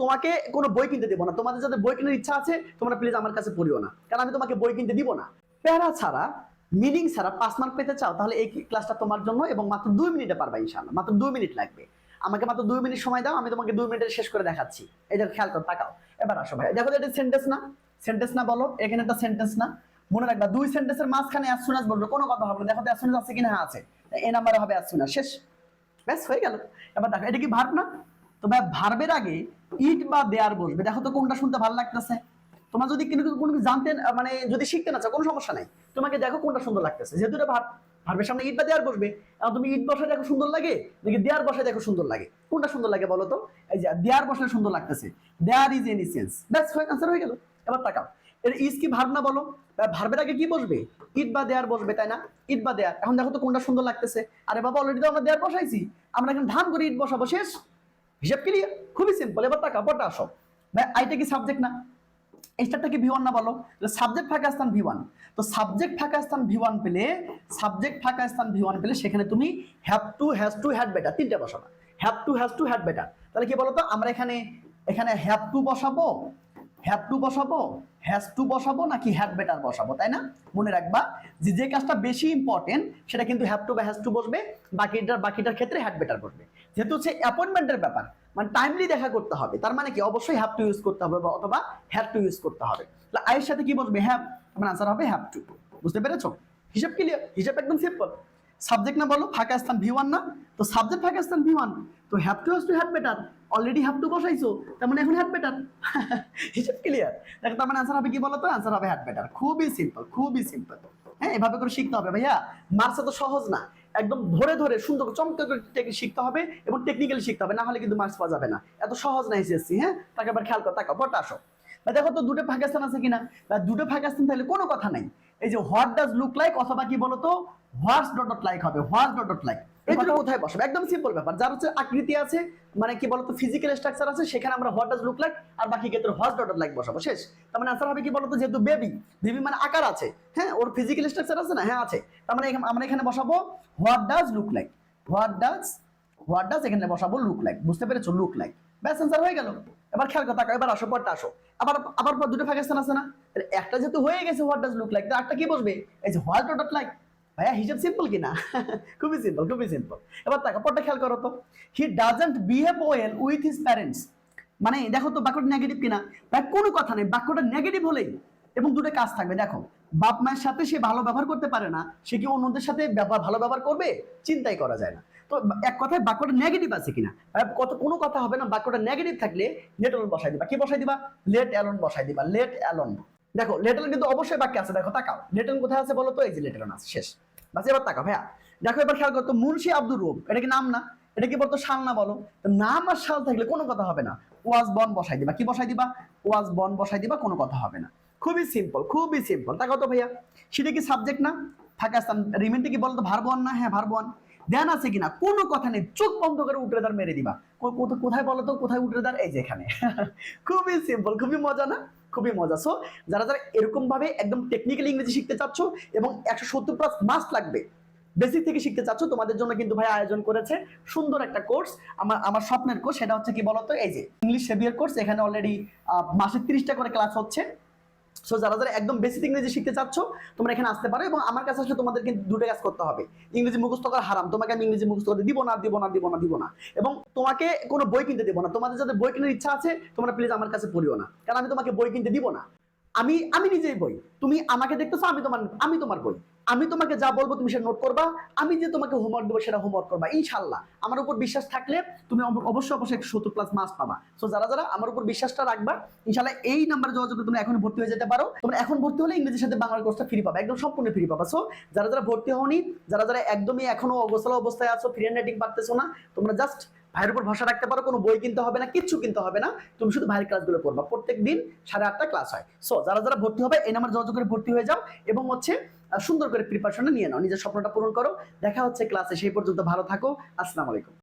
তোমাকে কোনো বই কিনতে দেবো না। তোমাদের যাদের বই কেনার ইচ্ছা আছে, তোমরা প্লিজ আমার কাছে পড়িও না। কারণ আমি তোমাকে বই কিনতে দিব না। প্যারা ছাড়া মিনিং ছাড়া পাঁচ মার্ক পেতে চাও, তাহলে এই ক্লাসটা তোমার জন্য এবং মাত্র দুই মিনিটে পারবা ইনশাল্লাহ মাত্র দুই মিনিট লাগবে। আমাকে মাত্র দুই মিনিট সময় দাও, আমি তোমাকে দুই মিনিটে শেষ করে দেখাচ্ছি। এই দেখো, খেয়াল করো, তাকাও। এবার আসো ভাই। দেখো এটা সেন্টেন্স না। সেন্টেন্স না বলো, এখানে একটা সেন্টেন্স না। মনে রাখবা, দুই সেন্টেন্সের মাঝখানে অ্যাজ সুন বলবে, কোনো কথা হবে না। দেখো তো অ্যাজ সুন আছে কিনা হ্যাঁ আছে। এই নাম্বারে হবে অ্যাজ সুন শেষ। ব্যাস, হয়ে গেল। এবার দেখো, এটা কি ভার্ব না? তো ভাই ভার্বের আগে ইট বা দেয়ার বসবে দেখো তো কোনটা শুনতে ভালো লাগতেছে। তোমার যদি কিন্তু কোনো কিছু জানতে মানে যদি শিখতে না চাও, কোনো সমস্যা নাই। তোমাকে দেখো কোনটা সুন্দর লাগতেছে। যেহেতু এটা ভার্ব ভার্বের সামনে ইট বা দেয়ার বসবে, এখন তুমি ইট বসায় দেখো সুন্দর লাগে, নাকি দেয়ার বসায় দেখো সুন্দর লাগে? কোনটা সুন্দর লাগে বলো তো? এই যে দেয়ার বসায় সুন্দর লাগতেছে। There is any sense. ব্যাস আনসার হয়ে গেল। এবার তাকাও। এর ইজ কি ভার্ব না বলো? ভার্বের আগে কি বসবে? ইট বা দেয়ার বসবে, তাই না? ইট বা দেয়ার। এখন দেখো তো কোনটা সুন্দর লাগতেছে। আরে বাবা অলরেডি তো আমরা দেয়ার বসাইছি। আমরা এখন ধান করে ইট বসাবো, শেষ। হিসাব ক্লিয়ার? খুবই সিম্পল এবার টাকা পটা আসো। ভাই আইটা কি সাবজেক্ট না? স্টারটা কি ভি না বলো? সাবজেক্ট ফাঁকা স্থান ভি ওয়ান তো সাবজেক্ট ফাঁকা স্থান ভি ওয়ান পেলে সাবজেক্ট ফাঁকা স্থান ভি পেলে সেখানে তুমি have to has to had better তিনটা বসাবা। Have to has to had better তাহলে কি বলতো? আমরা এখানে এখানে হ্যাভ টু বসাবো হ্যাভ টু বসাবো হ্যাজ টু বসাবো নাকি হ্যাড বেটার বসাবো, তাই না? মনে রাখবা, যে যে কাজটা বেশি ইম্পর্টেন্ট সেটা কিন্তু হ্যাভ টু বা হ্যাজ টু বসবে বাকিটার বাকিটার ক্ষেত্রে হ্যাড বেটার বসবে। যেহেতু হচ্ছে অ্যাপয়েন্টমেন্টের ব্যাপার মানে টাইমলি দেখা করতে হবে। তার মানে কি? অবশ্যই হ্যাভ টু ইউজ করতে হবে বা অথবা হ্যাভ টু ইউজ করতে হবে। তাহলে আয়ের সাথে কি বসবে হ্যাভ আমার আনসার হবে হ্যাভ টু বুঝতে পেরেছ? হিসাব ক্লিয়ার হিসাব একদম সিম্পল সাবজেক্ট না বলো, ফাঁকা স্থান ভি ওয়ান না? তো সাবজেক্ট ফাঁকা স্থান ভি ওয়ান তো have to has to had better already have to বসাইছো, তার মানে এখন হ্যাড বেটার হিসাব ক্লিয়ার দেখো, তার মানে আনসার হবে কি বলো তো আনসার হবে হ্যাড বেটার খুবই সিম্পল খুবই সিম্পল হ্যাঁ এভাবে করে শিখতে হবে ভাইয়া। মার্কস তো সহজ না। একদম ধরে ধরে সুন্দর করে চমকে করে শিখতে হবে এবং টেকনিক্যালি শিখতে হবে, না হলে কিন্তু মার্কস পাওয়া যাবে না। এত সহজ না এসএসসি হ্যাঁ? তাকে আবার খেয়াল করো তাকে আসো। দেখো তো দুটো পাকিস্তান আছে কিনা? বা দুটো পাকিস্তান তাহলে কোনো কথা নাই। এই যে হোয়াট ডাজ লুক লাইক অথবা কি বলতো? হোয়াটস ডট ডট লাইক হবে হোয়াটস ডট ডট লাইক এই দুটো কোথায় বসবে? একদম সিম্পল ব্যাপার। যার হচ্ছে আকৃতি আছে মানে কি বলতো ফিজিক্যাল স্ট্রাকচার আছে, সেখানে আমরা হোয়াট ডাজ লুক লাইক আর বাকি ক্ষেত্রে হোয়াটস ডট লাইক বসাবো, শেষ। তার মানে আনসার হবে কি বলতো, যেহেতু বেবি বেবি মানে আকার আছে। হ্যাঁ ওর ফিজিক্যাল স্ট্রাকচার আছে না? হ্যাঁ আছে। তার মানে আমরা এখানে বসাবো what does look like what does what does এখানে বসাবো লুক লাইক বুঝতে পেরেছ? লুক লাইক ব্যাস আনসার হয়ে গেল। এবার খেয়াল কথা এবার আসো, পরটা আসো। আবার আবার দুটো পাকিস্তান আছে না? একটা যেহেতু হয়ে গেছে হোয়াট ডাজ লুক লাইক একটা কি বসবে? এই যে হোয়াট ডট লাইক ভাইয়া, হিসাব সিম্পল কিনা? খুবই সিম্পল খুবই সিম্পল এবার তাকে পরটা খেয়াল করো তো। He doesn't behave well with his parents মানে দেখো তো বাক্যটা নেগেটিভ কিনা? ভাই কোনো কথা নেই। বাক্যটা নেগেটিভ হলেই এবং দুটো কাজ থাকবে। দেখো, বাপ মায়ের সাথে সে ভালো ব্যবহার করতে পারে না। সে কি অন্যদের সাথে ব্যবহার ভালো ব্যবহার করবে? চিন্তাই করা যায় না। তো এক কথায় বাক্যটা নেগেটিভ আছে কিনা? কত কোনো কথা হবে না। বাক্যটা নেগেটিভ থাকলে লেট অ্যালন বসাই দিবা। কি বসাই দিবা? লেট অ্যালন বসাই দিবা। লেট অ্যালন দেখো লেট অ্যালন কিন্তু অবশ্যই বাক্যে আছে। দেখো, তাকাও। লেট অ্যালন কোথায় আছে বলো তো? এই যে লেট অ্যালন আছে। শেষ। বাস এবার তাকা ভাইয়া। দেখো এবার খেয়াল করতো মুন্সি আব্দুর রুম, এটা কি নাম না? এটা কি বলতো শাল না বলো? তো নাম আর শাল থাকলে কোনো কথা হবে না। ওয়াজ বন বসাই দিবা। কি বসাই দিবা? ওয়াজ বন বসাই দিবা, কোনো কথা হবে না। খুবই সিম্পল খুবই সিম্পল তা কত ভাইয়া, সেটা কি সাবজেক্ট না? ফাঁকা রিমেন্টে কি বলতো? ভারবন না? হ্যাঁ ভারবন ধ্যান আছে কিনা? কোনো কথা নেই। চোখ বন্ধ করে উঠে দাঁড় মেরে দিবা। কোথায় বলো তো? কোথায় উঠে দাঁড় এই যে এখানে। খুবই সিম্পল খুবই মজা না? খুবই মজা। সো যারা যারা এরকম ভাবে একদম টেকনিক্যাল ইংরেজি শিখতে চাচ্ছ এবং একশো সত্তর প্লাস মাস্ট লাগবে বেসিক থেকে শিখতে চাচ্ছ, তোমাদের জন্য কিন্তু ভাই আয়োজন করেছে সুন্দর একটা কোর্স আমার আমার স্বপ্নের কোর্স সেটা হচ্ছে কি বলতো? এই যে ইংলিশ সেভিয়ার কোর্স এখানে অলরেডি মাসে তিরিশটা করে ক্লাস হচ্ছে। সো যারা যারা একদম বেসিক ইংরেজি শিখতে চাচ্ছ, তোমরা এখানে আসতে পারো এবং আমার কাছে আসলে তোমাদের কিন্তু দুটো কাজ করতে হবে। ইংরেজি মুখস্থ করা হারাম। তোমাকে আমি ইংরেজি মুখস্থ করতে দিব না দিব না দিব না দিব না। এবং তোমাকে কোনো বই কিনতে দিব না। তোমাদের যাদের বই কেনার ইচ্ছা আছে, তোমরা প্লিজ আমার কাছে পড়িও না। কারণ আমি তোমাকে বই কিনতে দিব না। আমি আমি নিজেই বই। তুমি আমাকে দেখতেছো, আমি তোমার আমি তোমার বই। আমি তোমাকে যা বলব তুমি সেটা নোট করবা। আমি যে তোমাকে হোমওয়ার্ক দেবো সেটা হোমওয়ার্ক করবা। ইনশাল্লাহ আমার উপর বিশ্বাস থাকলে তুমি অবশ্যই অবশ্যই একশো সত্তর প্লাস মার্কস পাবা। সো যারা যারা আমার উপর বিশ্বাসটা রাখবা ইনশাল্লাহ এই নাম্বারে যোগাযোগ করে তুমি এখন ভর্তি হয়ে যেতে পারো। তোমরা এখন ভর্তি হলে ইংরেজির সাথে বাংলা কোর্সটা ফ্রি পাবা। একদম সম্পূর্ণ ফ্রি পাবা। সো যারা যারা ভর্তি হওনি, যারা যারা একদমই এখনও অবসলা অবস্থায় আছো ফ্রি হ্যান্ড রাইটিং পারতেছো না, তোমরা জাস্ট ভাইয়ের উপর ভরসা রাখতে পারো, কোনো বই কিনতে হবে না, কিচ্ছু কিনতে হবে না। তুমি শুধু ভাইয়ের ক্লাসগুলো করবা প্রত্যেক দিন সাড়ে আটটা ক্লাস হয়। সো যারা যারা ভর্তি হবে, এই নাম্বার যোগাযোগ করে ভর্তি হয়ে যাও এবং হচ্ছে সুন্দর করে প্রিপারেশনটা নিয়ে নাও। নিজের স্বপ্নটা পূরণ করো। দেখা হচ্ছে ক্লাসে সেই পর্যন্ত ভালো থাকো। আসসালামু আলাইকুম।